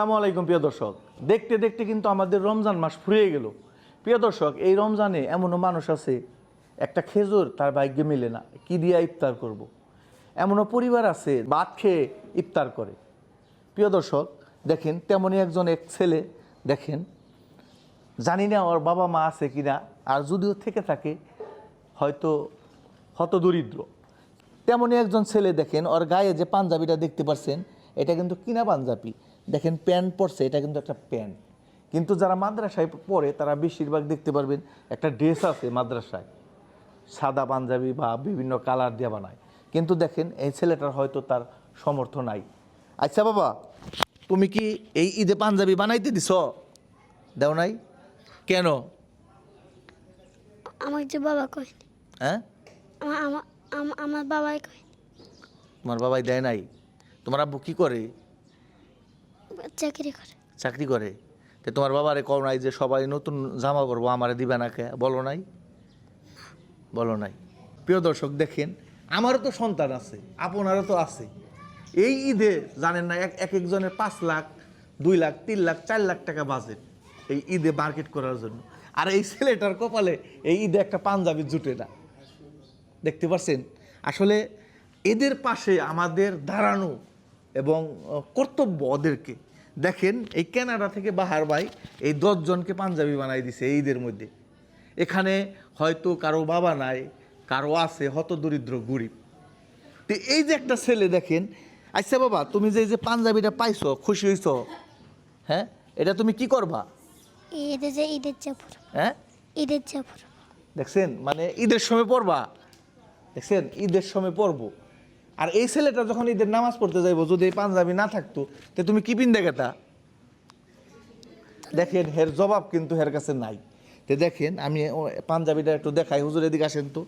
আসসালামু আলাইকুম, প্রিয় দর্শক। দেখতে দেখতে কিন্তু আমাদের রমজান মাস ফুরিয়ে গেল। প্রিয় দর্শক, এই রমজানে এমনও মানুষ আছে, একটা খেজুর তার ভাগ্যে মিলে না। কি দিয়ে ইফতার করব। এমনও পরিবার আছে, ভাত খেয়ে ইফতার করে। প্রিয় দর্শক, দেখেন তেমনই একজন এক ছেলে, দেখেন, জানি না ওর বাবা মা আছে কিনা, আর যদিও থেকে থাকে, হয়তো হত দরিদ্র তেমনই একজন ছেলে, দেখেন, ওর গায়ে যে পাঞ্জাবিটা দেখতে পাচ্ছেন এটা কিন্তু কিনা পাঞ্জাবি। দেখেন প্যান্ট পরছে এটা কিন্তু একটা প্যান্ট কিন্তু যারা মাদ্রাসায় পড়ে তারা বেশিরভাগ দেখতে পারবেন একটা ড্রেস আছে মাদ্রাসায়। সাদা পাঞ্জাবি বা বিভিন্ন কালার দিয়ে বানায়। কিন্তু দেখেন এই ছেলেটার হয়তো তার সমর্থ নাই। আচ্ছা বাবা তুমি কি এই ঈদে পাঞ্জাবি বানাইতে দিছ? দেও নাই? কেন? আমার যে বাবা কয়। হ্যাঁ? আমার বাবাই কয়। তোমার বাবাই দেয় নাই। তোমার আব্বু কি করে? চাকরি করে। চাকরি করে? তো তোমার বাবারে কও নাই যে সবাই নতুন জামা পরবো, আমারে দিবে না কে? বলো নাই? বলো নাই। প্রিয় দর্শক, দেখেন, আমারও তো সন্তান আছে, আপনারও তো আছে। এই ঈদে, জানেন না, এক এক একজনের পাঁচ লাখ, দুই লাখ, তিন লাখ, চার লাখ টাকা বাজেট এই ঈদে মার্কেট করার জন্য। আর এই ছেলেটার কপালে এই ঈদে একটা পাঞ্জাবি জুটে না। দেখতে পাচ্ছেন আসলে এদের পাশে আমাদের দাঁড়ানো এবং কর্তব্য ওদেরকে। দেখেন এই ক্যানাডা থেকে বাহার ভাই এই দশজনকে পাঞ্জাবি বানাই দিছে এই ঈদের মধ্যে। এখানে হয়তো কারও বাবা নাই কারও আছে হত দরিদ্র গরিব। তো এই যে একটা ছেলে দেখেন আচ্ছা বাবা তুমি যে এই যে পাঞ্জাবিটা পাইছো খুশি হইছো? হ্যাঁ? এটা তুমি কি করবা? ঈদের যে ঈদের চাপড়। হ্যাঁ? ঈদের চাপড়। দেখছেন? মানে ঈদের সময় পড়বা দেখছেন? ঈদের সময় পড়ব আর এই ছেলেটা যখন ঈদের নামাজ পড়তে যাইবো, যদি এই পাঞ্জাবি না থাকতো, তো তুমি কি পিন দেখেতা দেখেন, হের জবাব কিন্তু হের কাছে নাই। তো দেখেন, আমি পাঞ্জাবিটা একটু দেখাই, হুজুর এদিকে আসেন তো।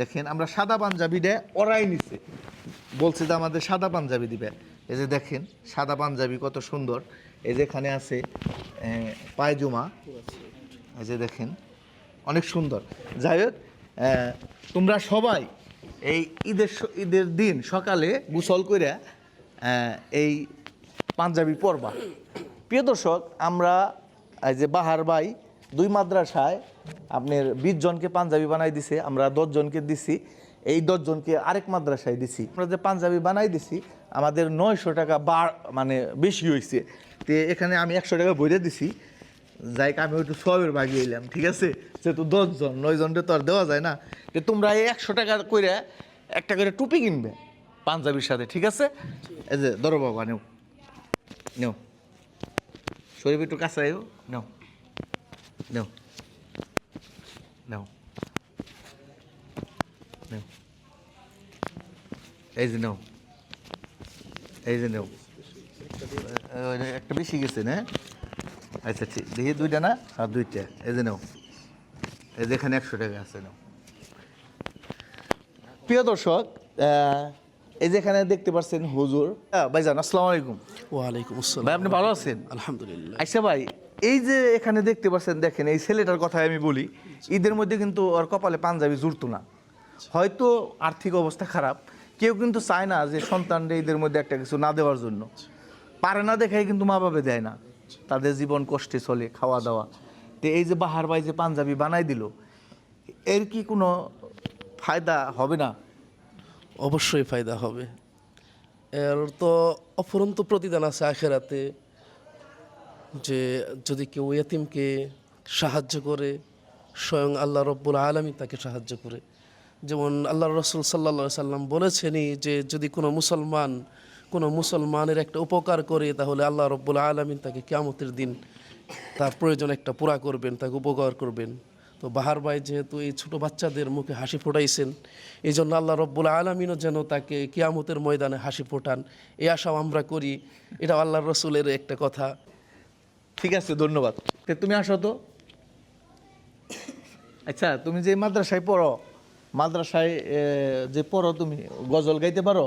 দেখেন, আমরা সাদা পাঞ্জাবিটা ওরাই নিছে। বলছে যে আমাদের সাদা পাঞ্জাবি দিবে। এই যে দেখেন, সাদা পাঞ্জাবি কত সুন্দর। এই যে এখানে আছে পায়জুমা। এই যে দেখেন, অনেক সুন্দর। যাই হোক তোমরা সবাই এই ঈদের ঈদের দিন সকালে গোসল করে এই পাঞ্জাবি পরবা। প্রিয় দর্শক, আমরা এই যে বাহার ভাই, দুই মাদ্রাসায় আপনার বিশ জনকে পাঞ্জাবি বানাই দিছে, আমরা জনকে দিছি, এই দশজনকে আরেক মাদ্রাসায় দিছি। আমরা যে পাঞ্জাবি বানাই দিছি, আমাদের নয়শো টাকা বার মানে বেশি হয়েছে তো এখানে আমি একশো টাকা বইরে দিছি। যাই আমি একটু সবের ভাগিয়ে এলাম, ঠিক আছে? যেহেতু দশজন নয় জনটা তো আর দেওয়া যায় না। যে তোমরা এই একশো টাকা করে একটা করে টুপি কিনবে পাঞ্জাবির সাথে, ঠিক আছে? এই যে, ধরো বাবা, নেও। নেও। শরীফ একটু কাছে আয়ো নেও। নেও। নেও। নেও। এই যে, নেও। এই যে, নেও। ওই একটা বেশি গেছে, না? আচ্ছা ঠিক। দেখি দুইটা না? আর দুইটা। এই যে নাও। এই যে এখানে একশো টাকা আছে নাও। প্রিয় দর্শক এই যেখানে দেখতে পাচ্ছেন হুজুর। ভাইজান আসসালামু আলাইকুম। ওয়ালাইকুম আসসালাম। ভাই আপনি ভালো আছেন? আলহামদুলিল্লাহ। আচ্ছা ভাই এই যে এখানে দেখতে পাচ্ছেন দেখেন এই ছেলেটার কথা আমি বলি ঈদের মধ্যে কিন্তু ওর কপালে পাঞ্জাবি জুড়তো না। হয়তো আর্থিক অবস্থা খারাপ। কেউ কিন্তু চায় না যে সন্তানরা ঈদের মধ্যে একটা কিছু না দেওয়ার জন্য। পারে না দেখাই কিন্তু মা বাবা দেয় না। তাদের জীবন কষ্টে চলে খাওয়া দাওয়া তো এই যে বাহার ভাই যে পাঞ্জাবি বানাই দিল, এর কি কোনো ফায়দা হবে না? অবশ্যই ফায়দা হবে। এর তো অফুরন্ত প্রতিদান আছে আখেরাতে, যে যদি কেউ এতিমকে সাহায্য করে, স্বয়ং আল্লাহ রব্বুল আলমী তাকে সাহায্য করে। যেমন আল্লাহ রসুল সাল্লা সাল্লাম বলেছেনই যে যদি কোনো মুসলমান কোনো মুসলমানের একটা উপকার করে তাহলে আল্লাহ রব্বুল আলমিন তাকে কিয়ামতের দিন তার প্রয়োজন একটা পুরা করবেন তাকে উপকার করবেন। তো বাহার ভাই যেহেতু এই ছোটো বাচ্চাদের মুখে হাসি ফোটাইছেন এই জন্য আল্লাহ রব্বুল আলমিনও যেন তাকে কিয়ামতের ময়দানে হাসি ফোটান। এই আশাও আমরা করি। এটা আল্লাহ রসুলের একটা কথা। ঠিক আছে ধন্যবাদ। তুমি আসো তো। আচ্ছা তুমি যে মাদ্রাসায় পড়ো মাদ্রাসায় যে পড়ো তুমি গজল গাইতে পারো?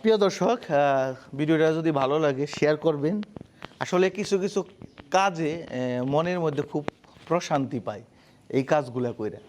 প্রিয় দর্শক ভিডিওটা যদি ভালো লাগে শেয়ার করবেন। আসলে কিছু কিছু কাজে মনের মধ্যে খুব প্রশান্তি পাই এই কাজগুলা কইরা।